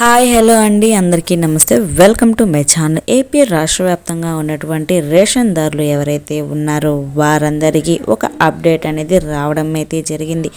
Hi hello అండి. అందరికీ నమస్తే. Welcome to my channel. AP రాష్ట్ర వ్యాప్తంగా ఉన్నటువంటి రేషన్ దారులు ఎవరైతే ఉన్నారో వారందరికీ ఒక అప్డేట్ అనేది రావడం అయితే జరిగింది.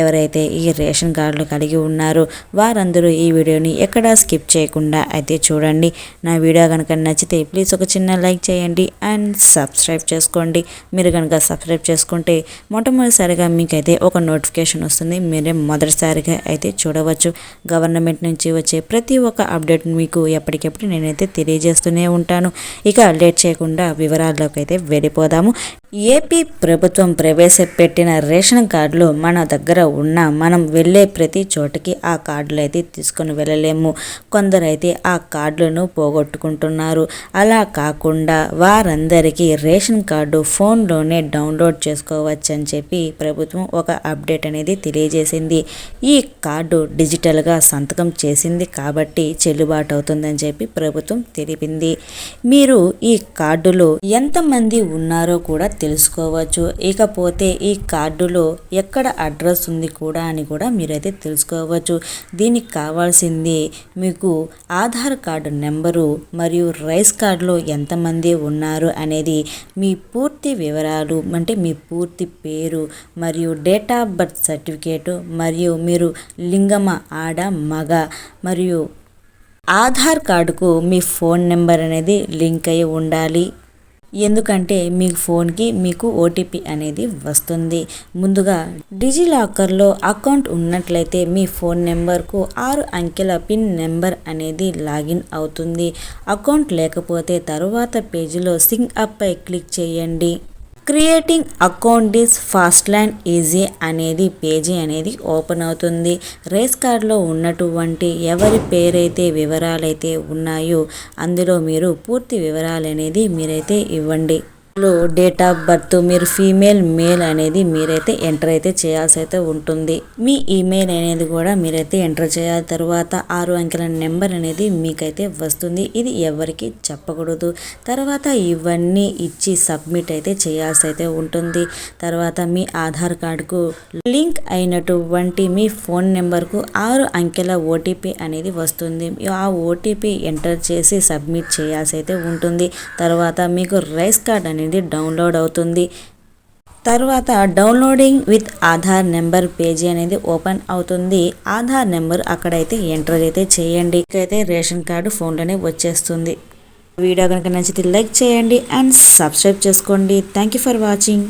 ఎవరైతే ఈ రేషన్ కార్డులు కలిగి ఉన్నారో వారందరూ ఈ వీడియోని ఎక్కడా స్కిప్ చేయకుండా అయితే చూడండి. నా వీడియో కనుక నచ్చితే ప్లీజ్ ఒక చిన్న లైక్ చేయండి అండ్ సబ్స్క్రైబ్ చేసుకోండి. మీరు కనుక సబ్స్క్రైబ్ చేసుకుంటే మొట్టమొదటిసారిగా మీకైతే ఒక నోటిఫికేషన్ వస్తుంది. మీరే మొదటిసారిగా అయితే చూడవచ్చు. గవర్నమెంట్ నుంచి వచ్చే ప్రతి ఒక్క అప్డేట్ మీకు ఎప్పటికెప్పుడు నేనైతే తెలియజేస్తూనే ఉంటాను. ఇక లేట్ చేయకుండా వివరాల్లోకి అయితే వెళ్ళిపోదాము. ఏపీ ప్రభుత్వం ప్రవేశపెట్టిన రేషన్ కార్డులు మన దగ్గర ఉన్న మనం వెళ్ళే ప్రతి చోటకి ఆ కార్డులు అయితే తీసుకొని వెళ్ళలేము. కొందరైతే ఆ కార్డులను పోగొట్టుకుంటున్నారు. అలా కాకుండా వారందరికీ రేషన్ కార్డు ఫోన్లోనే డౌన్లోడ్ చేసుకోవచ్చని చెప్పి ప్రభుత్వం ఒక అప్డేట్ అనేది తెలియజేసింది. ఈ కార్డు డిజిటల్గా సంతకం చేసింది కాబట్టి చెల్లుబాటు అవుతుందని చెప్పి ప్రభుత్వం తెలిపింది. మీరు ఈ కార్డులో ఎంతమంది ఉన్నారో కూడా తెలుసుకోవచ్చు. ఇకపోతే ఈ కార్డులో ఎక్కడ అడ్రస్ ఉంది కూడా అని కూడా మీరైతే తెలుసుకోవచ్చు. దీనికి కావాల్సింది మీకు ఆధార్ కార్డు నెంబరు మరియు రైస్ కార్డులో ఎంతమంది ఉన్నారు అనేది మీ పూర్తి వివరాలు అంటే మీ పూర్తి పేరు మరియు డేట్ ఆఫ్ బర్త్ సర్టిఫికేటు మరియు మీరు లింగమ ఆడ మగ మరియు ఆధార్ కార్డుకు మీ ఫోన్ నెంబర్ అనేది లింక్ అయి ఉండాలి. ఎందుకంటే మీ ఫోన్కి మీకు ఓటీపీ అనేది వస్తుంది. ముందుగా డిజిలాకర్లో అకౌంట్ ఉన్నట్లయితే మీ ఫోన్ నెంబర్కు ఆరు అంకెల పిన్ నెంబర్ అనేది లాగిన్ అవుతుంది. అకౌంట్ లేకపోతే తరువాత పేజీలో సింగ్ అప్పై క్లిక్ చేయండి. Creating account is fast and easy అనేది పేజీ అనేది ఓపెన్ అవుతుంది. రేస్ కార్డులో ఉన్నటువంటి ఎవరి పేరైతే వివరాలైతే ఉన్నాయో అందులో మీరు పూర్తి వివరాలు అనేది మీరైతే ఇవ్వండి. డేట్ ఆఫ్ బర్త్ మీరు ఫీమేల్ మేల్ అనేది మీరైతే ఎంటర్ అయితే చేయాల్సి అయితే ఉంటుంది. మీ ఈమెయిల్ అనేది కూడా మీరైతే ఎంటర్ చేయాలి. తర్వాత ఆరు అంకెల నెంబర్ అనేది మీకైతే వస్తుంది. ఇది ఎవరికి చెప్పకూడదు. తర్వాత ఇవన్నీ ఇచ్చి సబ్మిట్ అయితే చేయాల్సి అయితే ఉంటుంది. తర్వాత మీ ఆధార్ కార్డుకు లింక్ అయినటువంటి మీ ఫోన్ నెంబర్కు ఆరు అంకెల ఓటీపీ అనేది వస్తుంది. ఆ ఓటీపీ ఎంటర్ చేసి సబ్మిట్ చేయాల్సి అయితే ఉంటుంది. తర్వాత మీకు రైస్ కార్డ్ అనేది అనేది డౌన్లోడ్ అవుతుంది. తర్వాత downloading with Aadhaar number page అనేది ఓపెన్ అవుతుంది. ఆధార్ నెంబర్ అక్కడైతే ఎంటర్ అయితే చేయండి. అయితే రేషన్ కార్డు ఫోన్లోనే వచ్చేస్తుంది. వీడియో కనుక నచ్చితే లైక్ చేయండి అండ్ సబ్స్క్రైబ్ చేసుకోండి. Thank you for watching.